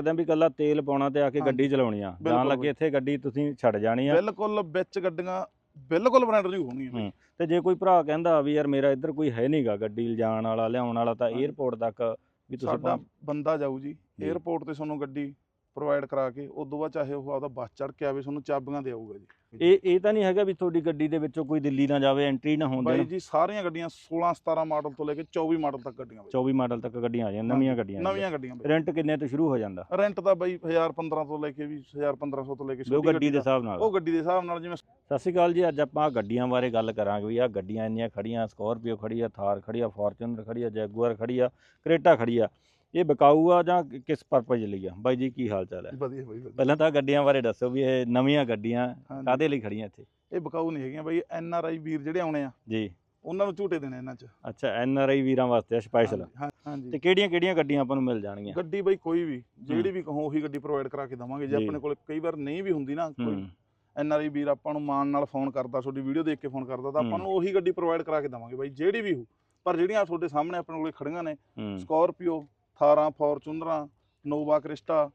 ਕਦੇ ਵੀ ਕੱਲਾ ਤੇਲ ਪਾਉਣਾ ਤੇ ਆ ਕੇ ਗੱਡੀ ਚਲਾਉਣੀ ਆ। ਜਾਣ ਲੱਗੇ ਇੱਥੇ ਗੱਡੀ ਤੁਸੀਂ ਛੱਡ ਜਾਣੀ ਆ। ਬਿਲਕੁਲ ਵਿੱਚ ਗੱਡੀਆਂ ਬਿਲਕੁਲ ਬਰੈਂਡਰ ਨਹੀਂ ਹੋਣਗੀਆਂ ਤੇ ਜੇ ਕੋਈ ਭਰਾ ਕਹਿੰਦਾ ਵੀ ਯਾਰ ਮੇਰਾ ਇੱਧਰ ਕੋਈ ਹੈ ਨਹੀਂਗਾ ਗੱਡੀ ਲਿਜਾਣ ਵਾਲਾ ਲਿਆਉਣ ਵਾਲਾ ਤਾਂ 에어ਪੋਰਟ ਤੱਕ ਵੀ ਤੁਸੀਂ ਸਾਡਾ ਬੰਦਾ ਜਾਊ ਜੀ 에어ਪੋਰਟ ਤੇ ਤੁਹਾਨੂੰ ਗੱਡੀ ਪ੍ਰੋਵਾਈਡ ਕਰਾ ਕੇ ਉਦੋਂ ਬਾਅਦ ਚਾਹੇ ਉਹ ਆਪਦਾ ਬੱਸ ਚੜ ਕੇ ਆਵੇ ਤੁਹਾਨੂੰ ਚਾਬੀਆਂ ਦੇ ਆਊਗਾ ਜੀ। ਇਹ ਇਹ ਤਾਂ ਨਹੀਂ ਹੈਗਾ ਵੀ ਤੁਹਾਡੀ ਗੱਡੀ ਦੇ ਵਿੱਚੋਂ ਕੋਈ ਦਿੱਲੀ ਨਾ ਜਾਵੇ ਐਂਟਰੀ ਨਾ ਹੋਣ ਬਾਈ ਦੇਣ। ਜੀ ਸਾਰੀਆਂ ਗੱਡੀਆਂ 16 17 ਮਾਡਲ ਤੋਂ ਲੈ ਕੇ 24 ਮਾਡਲ ਤੱਕ ਗੱਡੀਆਂ ਬਾਈ। 24 ਮਾਡਲ ਤੱਕ ਗੱਡੀਆਂ ਆ ਜਾਣ ਨਵੀਆਂ ਗੱਡੀਆਂ ਨਵੀਆਂ ਗੱਡੀਆਂ ਬਾਈ। ਰੈਂਟ ਕਿੰਨੇ ਤੋਂ ਸ਼ੁਰੂ ਹੋ ਜਾਂਦਾ? ਰੈਂਟ ਤਾਂ ਬਾਈ 1000 1500 ਤੋਂ ਲੈ ਕੇ ਵੀ 1000 1500 ਤੋਂ ਲੈ ਕੇ ਉਹ ਗੱਡੀ ਦੇ ਦਾ- ਹਿਸਾਬ ਨਾਲ। ਉਹ ਗੱਡੀ ਦੇ ਹਿਸਾਬ ਨਾਲ ਜਿਵੇਂ ਸਤਿ ਸ਼੍ਰੀ ਅਕਾਲ ਜੀ ਅੱਜ ਆਪਾਂ ਗੱਡੀਆਂ ਬਾਰੇ ਗੱਲ ਕਰਾਂਗੇ ਵੀ ਆ ਗੱਡੀਆਂ ਇੰਨੀਆਂ ਖੜੀਆਂ ਸਕਾਰਪੀਓ ਖੜੀ ਆ ਥਾਰ ਖੜੀ ਆ ਫੋਰਚੂਨਰ ਖੜੀ ਆ ਜੈਗੁਆਰ ਖੜੀ ਆ ਕਰੇਟਾ ਖੜੀ ਆ। ਇਹ ਵਿਕਾਊ ਆ ਜਾਂ ਕਿਸ ਪਰਪਸ ਲਈ ਆ? ਬਾਈ ਜੀ ਕੀ ਹਾਲ ਚਾਲ ਹੈ ਵਧੀਆ ਬਾਈ ਵਧੀਆ। ਪਹਿਲਾਂ ਤਾਂ ਗੱਡੀਆਂ ਬਾਰੇ ਦੱਸੋ ਵੀ ਇਹ ਨਵੀਆਂ ਗੱਡੀਆਂ ਹਾਂਜੀ। ਕਾਦੇ ਲਈ ਖੜੀਆਂ ਇੱਥੇ? ਇਹ ਬਕਾਊ ਨਹੀਂ ਹੈਗੀਆਂ ਬਾਈ ਐਨ ਆਰ ਆਈ ਵੀਰ ਜਿਹੜੇ ਆਉਣੇ ਆ ਜੀ। ਉਹਨਾਂ ਨੂੰ ਝੂਟੇ ਦੇਣੇ ਇਹਨਾਂ 'ਚ। ਅੱਛਾ ਐਨ ਆਰ ਆਈ ਵੀਰਾਂ ਵਾਸਤੇ ਸਪੈਸ਼ਲ ਹਾਂਜੀ, ਹਾਂ- ਹਾਂਜੀ। ਤੇ ਕਿਹੜੀਆਂ ਕਿਹੜੀਆਂ ਗੱਡੀਆਂ ਆਪਾਂ ਨੂੰ ਮਿਲ ਜਾਣਗੀਆਂ? ਗੱਡੀ ਬਾਈ ਕੋਈ ਵੀ ਜਿਹੜੀ ਵੀ ਕਹੋ ਉਹੀ ਗੱਡੀ ਪ੍ਰੋਵਾਈਡ ਕਰਾ ਕੇ ਦਵਾਂਗੇ। ਜੇ ਜੀ। ਆਪਣੇ ਕੋਲ ਕਈ ਵਾਰ ਨਹੀਂ ਵੀ ਹੁੰਦੀ ਨਾ ਕੋਈ ਹੂੰ ਐਨ ਆਰ ਆਈ ਵੀਰ ਆਪਾਂ ਨੂੰ ਮਾਨ ਨਾਲ ਫੋਨ ਕਰਦਾ ਤੁਹਾਡੀ ਵੀਡੀਓ ਦੇਖ ਕੇ ਫੋਨ ਕਰਦਾ ਤਾਂ ਆਪਾਂ ਹੂੰ। ਨੂੰ ਉਹੀ ਗੱਡੀ ਪ੍ਰੋਵਾਈਡ ਕਰਾ ਕੇ ਦਵਾਂਗੇ ਬਾਈ ਜਿਹੜੀ ਵੀ ਹੋ। ਪਰ ਜਿਹੜੀਆਂ ਤੁਹਾਡੇ ਸਾਹਮਣੇ ਆਪਣੇ ਕੋਲੇ ਖੜੀਆਂ ਨੇ ਹੂੰ। ਸਕਾਰਪੀਓ ਥਾਰਾਂ ਫੋਰਚੂਨਰਾਂ, ਨੋਵਾ ਕ੍ਰਿਸਟਾ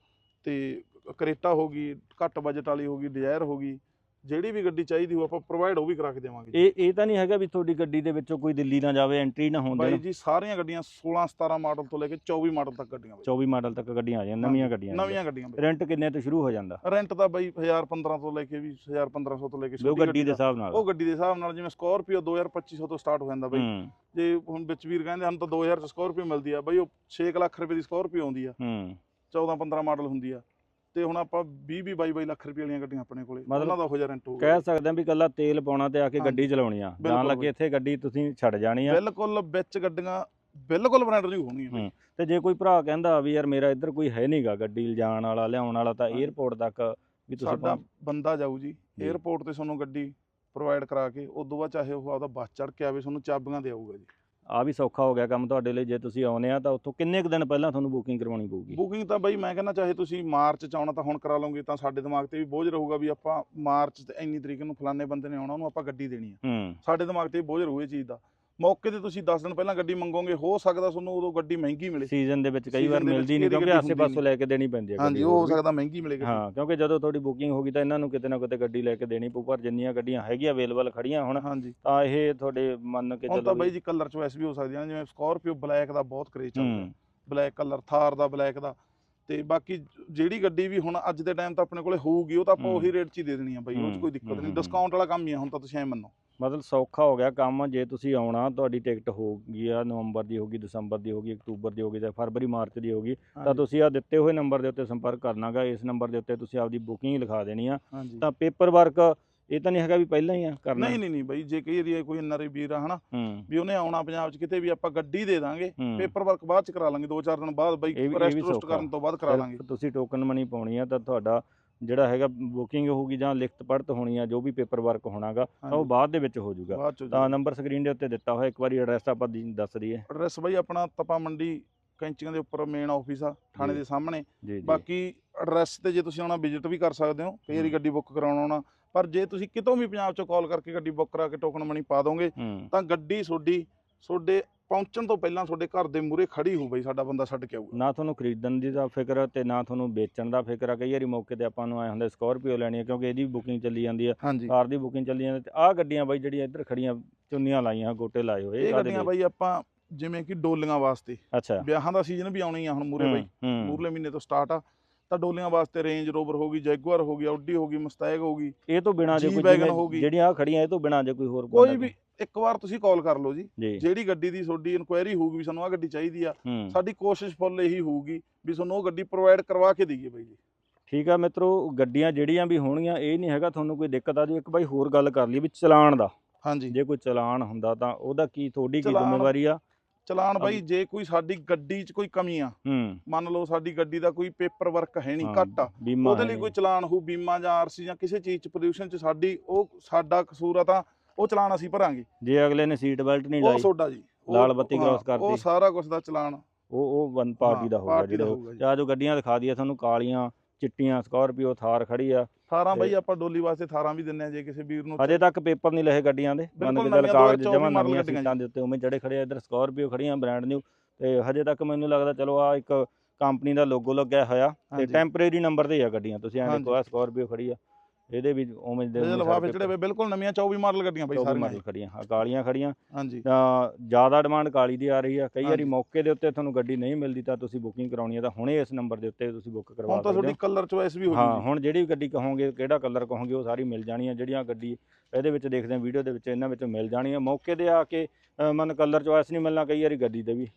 ਤੇ ਕਰੇਟਾ ਹੋ ਗਈ, ਘੱਟ ਬਜਟ ਵਾਲੀ ਹੋ ਗਈ ਡਿਜ਼ਾਇਰ ਹੋ ਗਈ। ਜਿਹੜੀ ਵੀ ਗੱਡੀ ਚਾਹੀਦੀ ਹੋ ਆਪਾਂ ਪ੍ਰੋਵਾਈਡ ਉਹ ਵੀ ਕਰਾ ਕੇ ਦੇਵਾਂਗੇ ਇਹ ਇਹ ਤਾਂ ਨਹੀਂ ਹੈਗਾ ਵੀ ਤੁਹਾਡੀ ਗੱਡੀ ਦੇ ਵਿੱਚੋਂ ਕੋਈ ਦਿੱਲੀ ਨਾ ਜਾਵੇ ਐਂਟਰੀ ਨਾ ਹੋਣ ਬਾਈ ਦੇਣ। ਜੀ ਸਾਰੀਆਂ ਗੱਡੀਆਂ 16 17 ਮਾਡਲ ਤੋਂ ਲੈ ਕੇ 24 ਮਾਡਲ ਤੱਕ ਗੱਡੀਆਂ ਬਾਈ। 24 ਮਾਡਲ ਤੱਕ ਗੱਡੀਆਂ ਆ ਜਾਣ ਨਵੀਆਂ ਗੱਡੀਆਂ ਨਵੀਆਂ ਗੱਡੀਆਂ ਬਾਈ। ਰੈਂਟ ਕਿੰਨੇ ਤੋਂ ਸ਼ੁਰੂ ਹੋ ਜਾਂਦਾ? ਰੈਂਟ ਤਾਂ ਬਾਈ 1000 1500 ਤੋਂ ਲੈ ਕੇ ਵੀ 1000 1500 ਤੋਂ ਲੈ ਕੇ ਉਹ ਗੱਡੀ ਦੇ ਹਿਸਾਬ ਨਾਲ। ਉਹ ਗੱਡੀ ਦੇ ਹਿਸਾਬ ਨਾਲ ਜਿਵੇਂ ਸਕਾਰਪੀਓ 2000 2500 ਤੋਂ ਸਟਾਰਟ ਹੋ ਜਾਂਦਾ ਬਾਈ। ਜੇ ਹੁਣ ਵਿੱਚ ਵੀਰ ਕਹਿੰਦੇ ਹਨ ਤਾਂ 2000 ਚ ਸਕਾਰਪੀਓ ਮਿਲਦੀ ਆ। ਬਾਈ ਉਹ 6 ਲੱਖ ਰੁਪਏ ਦੀ ਸਕਾਰਪੀਓ ਆਉਂਦੀ ਆ। ਹੂੰ। 14 15 ਮਾਡਲ ਹੁੰਦੀ ਆ। ਤੇ ਹੁਣ ਆਪਾਂ 20 22 22 ਲੱਖ ਰੁਪਏ ਵਾਲੀਆਂ ਗੱਡੀਆਂ ਆਪਣੇ ਕੋਲੇ। ਉਹਨਾਂ ਦਾ ਉਹ ਜਿਹਾ ਰੈਂਟ ਹੋਊਗਾ। ਕਹਿ ਸਕਦੇ ਆ ਵੀ ਕੱਲਾ ਤੇਲ ਪਾਉਣਾ ਤੇ ਆ ਕੇ ਗੱਡੀ ਚਲਾਉਣੀ ਆ ਨਾ ਲੱਗੇ ਇੱਥੇ ਗੱਡੀ ਤੁਸੀਂ ਛੱਡ ਜਾਣੀ ਆ। ਬਿਲਕੁਲ ਵਿੱਚ ਗੱਡੀਆਂ ਬਿਲਕੁਲ ਬ੍ਰਾਂਡ ਰਿਊ ਹੋਣਗੀਆਂ ਤੇ ਜੇ ਕੋਈ ਭਰਾ ਕਹਿੰਦਾ ਵੀ ਯਾਰ ਮੇਰਾ ਇੱਧਰ ਕੋਈ ਹੈ ਨਹੀਂਗਾ ਗੱਡੀ ਲਿਜਾਣ ਵਾਲਾ ਲਿਆਉਣ ਵਾਲਾ ਤਾਂ 에어ਪੋਰਟ ਤੱਕ ਵੀ ਤੁਸੀਂ ਸਾਡਾ ਬੰਦਾ ਜਾਊ ਜੀ 에어ਪੋਰਟ ਤੇ ਤੁਹਾਨੂੰ ਗੱਡੀ ਪ੍ਰੋਵਾਈਡ ਕਰਾ ਕੇ ਉਦੋਂ ਬਾਅਦ ਚਾਹੇ ਉਹ ਆਪਦਾ ਬੱਸ ਚੜ ਕੇ ਆਵੇ ਤੁਹਾਨੂੰ ਚਾਬੀਆਂ ਦੇ ਆਊਗਾ ਜੀ। ਆ ਵੀ ਸੌਖਾ ਹੋ ਗਿਆ ਕੰਮ ਤੁਹਾਡੇ ਲਈ ਜੇ ਤੁਸੀਂ ਆਉਨੇ ਆ ਤਾਂ ਉੱਥੋਂ ਕਿੰਨੇ ਕੁ ਦਿਨ ਪਹਿਲਾਂ ਤੁਹਾਨੂੰ ਬੁਕਿੰਗ ਕਰਵਾਉਣੀ ਪਊਗੀ? ਬੁਕਿੰਗ ਤਾਂ ਬਾਈ ਮੈਂ ਕਹਿੰਦਾ ਚਾਹੇ ਤੁਸੀਂ ਮਾਰਚ ਚ ਆਉਣਾ ਤਾਂ ਹੁਣ ਕਰਾ ਲਓਗੇ ਤਾਂ ਸਾਡੇ ਦਿਮਾਗ ਤੇ ਵੀ ਬੋਝ ਰਹੂਗਾ ਵੀ ਆਪਾਂ ਮਾਰਚ ਤੇ ਇੰਨੀ ਤਰੀਕ ਨੂੰ ਫਲਾਣੇ ਬੰਦੇ ਨੇ ਆਉਣਾ ਉਹਨੂੰ ਆਪਾਂ ਗੱਡੀ ਦੇਣੀ ਆ। ਹੂੰ। ਸਾਡੇ ਦਿਮਾਗ ਤੇ ਬੋਝ ਰਹੂ ਇਹ ਚੀਜ਼ ਦਾ। ਮੌਕੇ ਤੇ ਤੁਸੀਂ 10 ਦਿਨ ਪਹਿਲਾਂ ਗੱਡੀ ਮੰਗੋਗੇ ਹੋ ਸਕਦਾ ਤੁਹਾਨੂੰ ਉਦੋਂ ਗੱਡੀ ਮਹਿੰਗੀ ਮਿਲੇ। ਸੀਜ਼ਨ ਦੇ ਵਿੱਚ ਕਈ ਵਾਰ ਮਿਲਦੀ ਨਹੀਂ ਕਿਉਂਕਿ ਗੱਡੀ ਆਸੇ ਹੁੰਦੀ ਪਾਸੋਂ ਲੈ ਕੇ ਦੇਣੀ ਪੈਂਦੀ ਹੈ ਹਾਂਜੀ ਉਹ ਹੋ। ਸਕਦਾ ਮਹਿੰਗੀ ਮਿਲੇ ਗੱਡੀ। ਹਾਂ ਕਿਉਂਕਿ ਜਦੋਂ ਤੁਹਾਡੀ ਬੁਕਿੰਗ ਹੋ ਗਈ ਤਾਂ ਇਹਨਾਂ ਨੂੰ ਕਿਤੇ ਨਾ ਕਿਤੇ ਗੱਡੀ ਲੈ ਕੇ ਦੇਣੀ ਪਊ ਪਰ ਜਿੰਨੀਆਂ ਗੱਡੀਆਂ ਹੈਗੀਆਂ ਅਵੇਲੇਬਲ ਖੜੀਆਂ ਹੁਣ ਹਾਂਜੀ। ਤਾਂ ਇਹ ਤੁਹਾਡੇ ਮੰਨ ਕੇ ਹੁਣ ਚੱਲੋ ਤਾਂ ਵੀ- ਬਾਈ ਜੀ ਕਲਰ ਚੋਇਸ ਵੀ ਹੋ ਸਕਦੀਆਂ ਨੇ ਜਿਵੇਂ ਸਕਾਰਪੀਓ ਬਲੈਕ ਦਾ ਬਹੁਤ ਕਰੇਜ ਚੱਲਦਾ ਹੂੰ। ਬਲੈਕ ਕਲਰ ਥਾਰ ਦਾ ਬਲੈਕ ਦਾ। ਤੇ ਬਾਕੀ ਜਿਹੜੀ ਗੱਡੀ ਵੀ ਹੁਣ ਅੱਜ ਦੇ ਟਾਈਮ ਤਾਂ ਆਪਣੇ ਕੋਲੇ ਹੋਊਗੀ ਉਹ ਤਾਂ ਆਪਾਂ ਹੂੰ। ਉਹੀ ਰੇਟ 'ਚ ਹੀ ਦੇ ਦੇਣੀ ਆ ਬਾਈ ਉਹ 'ਚ ਹੂੰ, ਕੋਈ ਦਿੱਕਤ ਹੂੰ, ਨਹੀਂ। ਹੂੰ। ਡਿਸਕਾਊਂਟ ਵਾਲਾ ਕੰਮ ਹੀ ਆ ਹੁਣ ਤਾਂ ਤੁਸੀਂ ਐ ਮੰਨੋ। ਮਤਲਬ ਸੌਖਾ ਹੋ ਗਿਆ ਕੰਮ ਜੇ ਤੁਸੀਂ ਆਉਣਾ ਤੁਹਾਡੀ ਟਿਕਟ ਹੋ ਗਈ ਆ ਨਵੰਬਰ ਦੀ ਹੋਗੀ ਦਸੰਬਰ ਦੀ ਹੋਗੀ ਅਕਤੂਬਰ ਦੀ ਹੋਗੀ ਜਾਂ ਫਰਵਰੀ ਮਾਰਚ ਦੀ ਹੋਗੀ ਤਾਂ ਤੁਸੀਂ ਆ ਦਿੱਤੇ ਹੋਏ ਨੰਬਰ ਦੇ ਉੱਤੇ ਸੰਪਰਕ ਕਰਨਾਗਾ ਇਸ ਨੰਬਰ ਦੇ ਉੱਤੇ ਤੁਸੀਂ ਆਪਦੀ ਬੁਕਿੰਗ ਲਿਖਾ ਦੇਣੀ ਆ। ਤਾਂ ਪੇਪਰ ਵਰਕ ਇਹ ਤਾਂ ਨਹੀਂ ਹੈਗਾ ਵੀ ਪਹਿਲਾਂ ਹੀ ਆ ਕਰਨਾ। ਨਹੀਂ ਨਹੀਂ ਨਹੀਂ ਬਾਈ ਜੇ ਕਈ ਏਰੀਆ ਕੋਈ ਨਰੇ ਵੀਰ ਆ ਹਨਾ ਵੀ ਉਹਨੇ ਆਉਣਾ ਪੰਜਾਬ 'ਚ ਕਿਤੇ ਵੀ ਆਪਾਂ ਗੱਡੀ ਦੇ ਦਾਂਗੇ ਪੇਪਰ ਵਰਕ ਬਾਅਦ 'ਚ ਕਰਾ ਲਾਂਗੇ 2-4 ਦਿਨ ਬਾਅਦ ਬਾਈ ਰੈਸਟ। ਕਰਨ ਤੋਂ ਬਾਅਦ ਕਰਾ ਲਾਂਗੇ। ਤੁਸੀਂ ਟੋਕਨ ਮਨੀ ਪਾਉਣੀ ਆ ਤਾਂ ਤੁਹਾਡਾ ਜਿਹੜਾ ਹੈਗਾ ਬੁਕਿੰਗ ਹੋਊਗੀ ਜਾਂ ਲਿਖਤ ਪੜਤ ਹੋਣੀ ਆ ਜੋ ਵੀ ਪੇਪਰ ਵਰਕ ਹੋਣਾਗਾ ਤਾਂ ਉਹ ਬਾਅਦ ਦੇ ਵਿੱਚ ਹੋ ਜਾਊਗਾ। ਬਾਅਦ 'ਚ ਤਾਂ ਨੰਬਰ ਸਕਰੀਨ ਦੇ ਉੱਤੇ ਦਿੱਤਾ ਹੋਇਆ ਇੱਕ ਵਾਰੀ ਐਡਰੈਸ ਆਪਾਂ ਦੀ- ਦੱਸ ਦਈਏ। ਐਡਰੈਸ ਬਾਈ ਆਪਣਾ ਤਪਾ ਮੰਡੀ ਕੈਂਚੀਆਂ ਦੇ ਉੱਪਰ ਮੇਨ ਆਫਿਸ ਆ ਥਾਣੇ ਜੀ। ਦੇ ਸਾਹਮਣੇ। ਜੀ ਜੀ। ਬਾਕੀ ਐਡਰੈਸ ਤੇ ਜੇ ਤੁਸੀਂ ਆਉਣਾ ਵਿਜ਼ਿਟ ਵੀ ਕਰ ਸਕਦੇ ਹੋ ਕਈ ਵਾਰੀ ਹੂੰ। ਗੱਡੀ ਬੁੱਕ ਕਰਾਉਣਾ ਆਉਣਾ। ਪਰ ਜੇ ਤੁਸੀਂ ਕਿਤੋਂ ਵੀ ਪੰਜਾਬ ਚੋਂ ਕਾਲ ਕਰਕੇ ਗੱਡੀ ਬੁੱਕ ਕਰਾ ਕੇ ਟੋਕਨ ਮਨੀ ਪਾ ਦੋਗੇ ਹੂੰ। ਤਾਂ ਗੱਡੀ ਤੁਹਾਡੀ ਤੁਹਾਡੇ ਪਹੁੰਚਣ ਤੋਂ ਪਹਿਲਾਂ ਤੁਹਾਡੇ ਘਰ ਦੇ ਮੂਹਰੇ ਖੜੀ ਹੋ ਬਈ ਸਾਡਾ ਬੰਦਾ ਛੱਡ ਕੇ ਆਊਗਾ। ਨਾ ਤੁਹਾਨੂੰ ਖਰੀਦਣ ਦੀ ਦਾ ਫਿਕਰ ਤੇ ਨਾ ਤੁਹਾਨੂੰ ਵੇਚਣ ਦਾ ਫਿਕਰ ਆ। ਕਈ ਵਾਰੀ ਮੌਕੇ ਤੇ ਆਪਾਂ ਨੂੰ ਆਏ ਹੁੰਦਾ ਸਕਾਰਪੀਓ ਲੈਣੀ ਹੈ ਕਿਉਂਕਿ ਇਹਦੀ ਬੁਕਿੰਗ ਚੱਲੀ ਜਾਂਦੀ ਆ। ਹਾਂਜੀ। ਕਾਰ ਦੀ ਬੁਕਿੰਗ ਚੱਲੀ ਜਾਂਦੀ ਤੇ ਆਹ ਗੱਡੀਆਂ ਬਾਈ ਜਿਹੜੀਆਂ ਇੱਧਰ ਖੜੀਆਂ ਚੁੰਨੀਆਂ ਲਾਈਆਂ ਗੋਟੇ ਲਾਏ ਹੋਏ ਇਹ ਕਾਹਦੇ ਗੱਡੀਆਂ ਲਈ? ਬਾਈ ਆਪਾਂ ਜਿਵੇਂ ਕਿ ਡੋਲੀਆਂ ਵਾਸਤੇ। ਅੱਛਾ। ਵਿਆਹਾਂ ਦਾ ਸੀਜ਼ਨ ਵੀ ਆਉਣਾ ਹੀ ਆ ਹੁਣ ਮੂਰੇ ਬਾਈ। ਹੂੰ। ਮੂਰਲੇ ਮਹੀਨੇ ਤੋਂ ਸਟਾਰਟ ਆ। ਤਾਂ ਡੋਲੀਆਂ ਵਾਸਤੇ ਰੇਂਜ ਰੋਵਰ ਹੋ ਗਈ ਜੈਗੁਆਰ ਹੋ ਗਈ ਆਡੀ ਹੋ ਗਈ ਮਸਤੈਗ ਹੋ ਗਈ ਇਹ ਤੋਂ ਬਿਨਾ ਜੇ ਕੋਈ। ਜਿਹੜੀਆਂ ਆਹ ਖੜੀਆਂ ਇਹ ਤੋਂ ਬਿਨਾ ਜੇ ਕੋਈ ਹੋਰ ਕੋਈ ਵੀ ਇੱਕ ਵਾਰ ਤੁਸੀਂ ਕਾਲ ਕਰ ਲਓ ਜੀ ਜਿਹੜੀ ਗੱਡੀ ਦੀ ਤੁਹਾਡੀ ਇਨਕੁਆਇਰੀ ਹੋਊਗੀ ਵੀ ਸਾਨੂੰ ਆ ਗੱਡੀ ਚਾਹੀਦੀ ਆ ਸਾਡੀ ਕੋਸ਼ਿਸ਼ ਫੁੱਲ ਇਹੀ ਹੋਊਗੀ ਵੀ ਤੁਹਾਨੂੰ ਉਹ ਗੱਡੀ ਪ੍ਰੋਵਾਈਡ ਕਰਵਾ ਕੇ ਦਈਏ ਬਾਈ ਜੀ। ਠੀਕ ਆ ਮਿੱਤਰੋ ਗੱਡੀਆਂ ਜਿਹੜੀਆਂ ਵੀ ਹੋਣਗੀਆਂ ਇਹ ਨਹੀਂ ਹੈਗਾ ਤੁਹਾਨੂੰ ਕੋਈ ਦਿੱਕਤ ਆ ਜੀ ਇੱਕ ਬਾਈ ਹੋਰ ਗੱਲ ਕਰ ਲਈ ਵੀ ਚਲਾਨ ਦਾ। ਹਾਂਜੀ। ਜੇ ਕੋਈ ਚਲਾਨ ਹੁੰਦਾ ਤਾਂ ਉਹਦਾ ਕੀ ਤੁਹਾਡੀ ਕੀ ਜ਼ਿੰਮੇਵਾਰੀ ਆ? ਚਲਾਨ ਬਾਈ ਜੇ ਕੋਈ ਸਾਡੀ ਗੱਡੀ 'ਚ ਕੋਈ ਕਮੀ ਆ ਹੂੰ ਮੰਨ ਲਓ ਸਾਡੀ ਗੱਡੀ ਦਾ ਕੋਈ ਪੇਪਰ ਵਰਕ ਹੈ ਨਹੀਂ ਘੱਟ ਆ ਬੀਮਾ ਉਹਦੇ ਲਈ। ਕੋਈ ਚਲਾਨ ਹੋ ਬੀਮਾ ਜਾਂ ਆਰਸੀ ਜਾਂ ਕਿਸੇ ਚੀਜ਼ 'ਚ ਪੋਲਿਊਸ਼ਨ 'ਚ ਸਾਡੀ ਉਹ ਸਾਡਾ ਕਸੂਰ ਆ ਤਾਂ ਉਹ ਚਲਾਨ ਅਸੀਂ ਭਰਾਂਗੇ ਜੇ ਅਗਲੇ ਨੇ ਸੀਟ ਬੈਲਟ ਨਹੀਂ ਉਹ ਲਾਈ ਤੁਹਾਡਾ ਜੀ ਉਹ- ਲਾਲ ਬੱਤੀ cross ਕਰਤੀ। ਉਹ ਸਾਰਾ ਕੁਝ ਦਾ ਚਲਾਨ ਉਹ ਉਹ ਵਨ ਪਾਰਟੀ ਦਾ ਹੋਊਗਾ ਜਿਹੜੇ। ਜਾਂ ਜੋ ਗੱਡੀਆਂ ਦਿਖਾ ਦਈਏ ਤੁਹਾਨੂੰ ਕਾਲੀਆਂ ਚਿੱਟੀਆਂ ਸਕਾਰਪੀਓ ਥਾਰ ਖੜੀ ਆ। 18 ਬਾਈ ਆਪਾਂ ਡੋਲੀ ਵਾਸਤੇ 18 ਵੀ ਦਿੰਨੇ ਆ ਜੇ ਕਿਸੇ ਵੀਰ ਨੂੰ ਅਜੇ ਤੱਕ ਪੇਪਰ ਨਹੀਂ ਲਏ ਗੱਡੀਆਂ ਦੇ। ਮੰਨ ਕੇ ਚੱਲ ਕਾਗਜ਼ 2024 ਜਮਾ ਨਵੀਆਂ ਸੀਟਾਂ ਦੇ ਉੱਤੇ ਉਵੇਂ ਚੜੇ ਖੜੇ ਆ ਇੱਧਰ ਸਕਾਰਪੀਓ ਖੜੀਆਂ ਬ੍ਰਾਂਡ ਨਿਊ ਤੇ ਹਜੇ ਤੱਕ ਮੈਨੂੰ ਲੱਗਦਾ ਚਲੋ ਆ ਇੱਕ ਕੰਪਨੀ ਦਾ ਲੋਗੋ ਲੱਗਿਆ ਹੋਇਆ। ਤੇ ਹਾਂਜੀ। ਟੈਂਪਰੇਰੀ ਨੰਬਰ ਤੇ ਆ ਗੱਡੀਆਂ ਤੁਸੀਂ ਐਂ ਹਾਂਜੀ। ਦੇਖੋ ਆ ਸਕਾਰਪੀਓ ਖੜੀ ਆ। ਇਹਦੇ ਵੀ ਉਵੇਂ ਦੇ ਉਵੇਂ ਲਿਫਾਫੇ ਚੜੇ ਹੋਏ ਬਿਲਕੁਲ ਨਵੀਆਂ 24 ਮਾਡਲ ਗੱਡੀਆਂ ਬਾਈ ਸਾਰੀਆਂ। ਮਾਡਲ ਖੜੀਆਂ ਆ ਕਾਲੀਆਂ ਖੜੀਆਂ। ਹਾਂਜੀ। ਤਾਂ ਜ਼ਿਆਦਾ ਡਿਮਾਂਡ ਕਾਲੀ ਦੀ ਆ ਰਹੀ ਆ। ਕਈ ਵਾਰੀ। ਮੌਕੇ ਦੇ ਉੱਤੇ ਤੁਹਾਨੂੰ ਗੱਡੀ ਨਹੀਂ ਮਿਲਦੀ ਤਾਂ ਤੁਸੀਂ ਬੁਕਿੰਗ ਕਰਾਉਣੀ ਆ ਤਾਂ ਹੁਣੇ ਇਸ ਨੰਬਰ ਦੇ ਉੱਤੇ ਤੁਸੀਂ ਬੁੱਕ ਕਰਵਾ ਹੁਣ ਤਾਂ ਸਕਦੇ ਤੁਹਾਡੀ ਹੋ। ਕਲਰ ਚੋਇਸ ਵੀ ਹੋ ਹਾਂ ਹੁਣ ਜਿਹੜੀ ਵੀ ਗੱਡੀ ਕਹੋਗੇ ਕਿਹੜਾ ਕਲਰ ਕਹੋਗੇ ਉਹ ਸਾਰੀ ਮਿਲ ਜਾਣੀ ਆ। ਜਿਹੜੀਆਂ ਗੱਡੀ ਇਹਦੇ ਵਿੱਚ ਦੇਖਦੇ ਆ ਵੀਡੀਓ ਦੇ ਵਿੱਚ ਇਹਨਾਂ ਵਿੱਚ ਮਿਲ ਜਾਣੀ ਆ। ਮੌਕੇ ਤੇ ਆ ਕੇ ਮਨ ਕਲਰ ਚੋਇਸ ਨਹੀਂ ਮਿਲਣਾ ਕਈ ਵਾਰੀ ਗੱਡੀ ਦੇ ਵੀ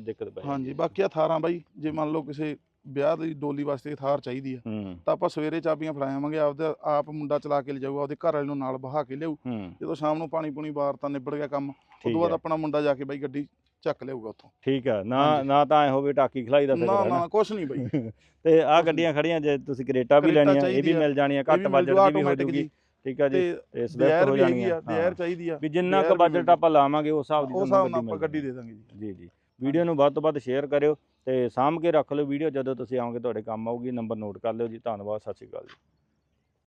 ਦਿੱਕਤ ਪੈ ਜਾਂਦੀ ਹਾਂਜੀ ਬਾਕੀ ਆ ਥਾਰਾਂ ਬਾਈ ਜੇ ਮੰਨ ਲਓ ਕਿਸੇ ਵਿਆਹ ਦੀ ਡੋਲੀ ਵਾਸਤੇ ਥਾਰ ਚਾਹੀਦੀ ਆ। ਹੂੰ। ਤਾਂ ਆਪਾਂ ਸਵੇਰੇ ਚਾਬੀਆਂ ਫੜਾਵਾਂਗੇ ਆਪਦੇ ਆਪ ਮੁੰਡਾ ਚਲਾ ਕੇ ਲਿਜਾਊਗਾ ਉਹਦੇ ਘਰ ਵਾਲੇ ਨੂੰ ਨਾਲ ਬਹਾ ਕੇ ਲਿਆਊ। ਹੂੰ। ਜਦੋਂ ਸ਼ਾਮ ਨੂੰ ਪਾਣੀ ਪੂਣੀ ਬਾਰ ਤਾਂ ਨਿਬੜ ਗਿਆ ਕੰਮ ਉਸ ਤੋਂ ਬਾਅਦ ਆਪਣਾ ਮੁੰਡਾ ਜਾ ਕੇ ਬਾਈ ਗੱਡੀ ਚੱਕ ਲਿਆਊਗਾ ਉੱਥੋਂ। ਠੀਕ ਆ ਨਾ। ਨਾ ਤਾਂ ਐ ਹੋਵੇ ਟਾਕੀ ਖਲਾਈ ਦਾ ਨਾ ਨਾ। ਕੁਛ ਨਹੀਂ ਬਾਈ। ਤੇ ਆ ਗੱਡੀਆਂ ਖੜੀਆਂ ਜੇ ਤੁਸੀਂ ਕਰੇਟਾ ਵੀ ਲੈਣੀਆਂ ਇਹ ਵੀ ਮਿਲ ਜਾਣੀਆਂ ਘੱਟ ਬਜਟ ਦੀ ਵੀ ਹੋ ਜੂਗੀ ਠੀਕ ਆ ਜੀ ਤੇ ਤੇ ਸਵਿਫਟ ਡਿਜ਼ਾਇਰ ਹੋ ਜਾਣਗੀਆਂ ਆ ਡਿਜ਼ਾਇਰ ਚਾਹੀਦੀ ਆ। ਵੀ ਜਿੰਨਾ ਕੁ ਬਜਟ ਆਪਾਂ ਲਾਵਾਂਗੇ ਉਸ ਹਿਸਾਬ ਦੀ ਤੁਹਾਨੂੰ ਗੱਡੀ ਦੇ ਦਾਂਗੇ ਜੀ। ਜੀ ਜੀ। ਵੀਡੀਓ ਨੂੰ ਵੱਧ ਤੋਂ ਵੱਧ ਸ਼ੇਅਰ ਕਰਿਓ ਤੇ ਸਾਂਭ ਕੇ ਰੱਖ ਲਿਓ ਵੀਡੀਓ ਜਦੋਂ ਤੁਸੀਂ ਆਓਗੇ ਤੁਹਾਡੇ ਕੰਮ ਆਊਗੀ ਨੰਬਰ ਨੋਟ ਕਰ ਲਿਓ ਜੀ। ਧੰਨਵਾਦ, ਸਤਿ ਸ਼੍ਰੀ ਅਕਾਲ ਜੀ।